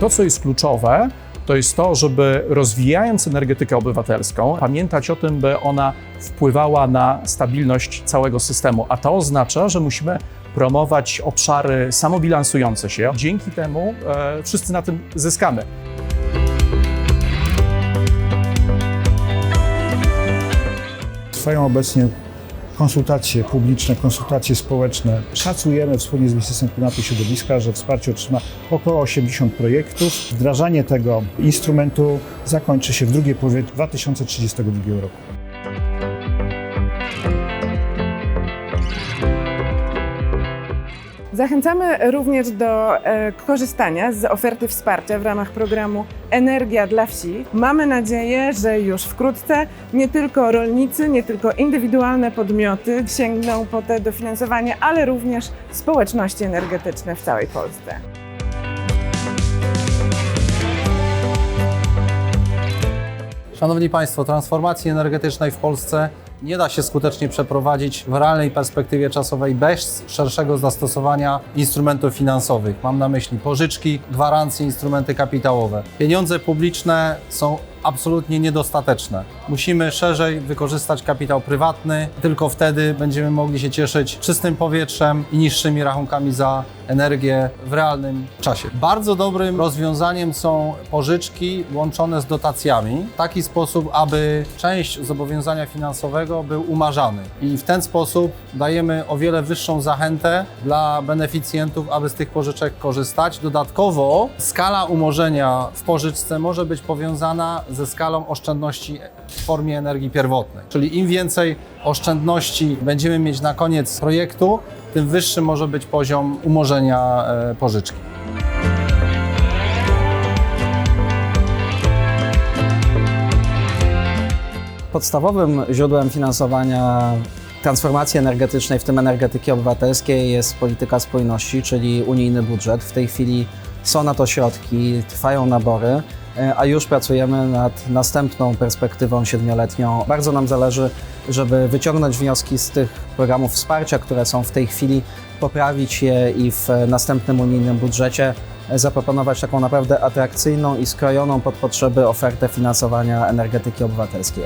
To, co jest kluczowe, to jest to, żeby rozwijając energetykę obywatelską, pamiętać o tym, by ona wpływała na stabilność całego systemu, a to oznacza, że musimy promować obszary samobilansujące się. Dzięki temu e, wszyscy na tym zyskamy. Trwają obecnie konsultacje publiczne, konsultacje społeczne. Szacujemy wspólnie z Ministerstwem Klimatu i Środowiska, że wsparcie otrzyma około 80 projektów. Wdrażanie tego instrumentu zakończy się w drugiej połowie 2032 roku. Zachęcamy również do e, korzystania z oferty wsparcia w ramach programu Energia dla Wsi. Mamy nadzieję, że już wkrótce nie tylko rolnicy, nie tylko indywidualne podmioty sięgną po te dofinansowanie, ale również społeczności energetyczne w całej Polsce. Szanowni Państwo, transformacji energetycznej w Polsce nie da się skutecznie przeprowadzić w realnej perspektywie czasowej bez szerszego zastosowania instrumentów finansowych. Mam na myśli pożyczki, gwarancje, instrumenty kapitałowe. Pieniądze publiczne są absolutnie niedostateczne. Musimy szerzej wykorzystać kapitał prywatny, tylko wtedy będziemy mogli się cieszyć czystym powietrzem i niższymi rachunkami za energię w realnym czasie. Bardzo dobrym rozwiązaniem są pożyczki łączone z dotacjami w taki sposób, aby część zobowiązania finansowego był umarzany i w ten sposób dajemy o wiele wyższą zachętę dla beneficjentów, aby z tych pożyczek korzystać. Dodatkowo skala umorzenia w pożyczce może być powiązana ze skalą oszczędności w formie energii pierwotnej. Czyli im więcej oszczędności będziemy mieć na koniec projektu, tym wyższy może być poziom umorzenia e, pożyczki. Podstawowym źródłem finansowania transformacji energetycznej, w tym energetyki obywatelskiej, jest polityka spójności, czyli unijny budżet. W tej chwili są na to środki, trwają nabory, e, a już pracujemy nad następną perspektywą siedmioletnią. Bardzo nam zależy, żeby wyciągnąć wnioski z tych programów wsparcia, które są w tej chwili, poprawić je i w następnym unijnym budżecie e, zaproponować taką naprawdę atrakcyjną i skrojoną pod potrzeby ofertę finansowania energetyki obywatelskiej.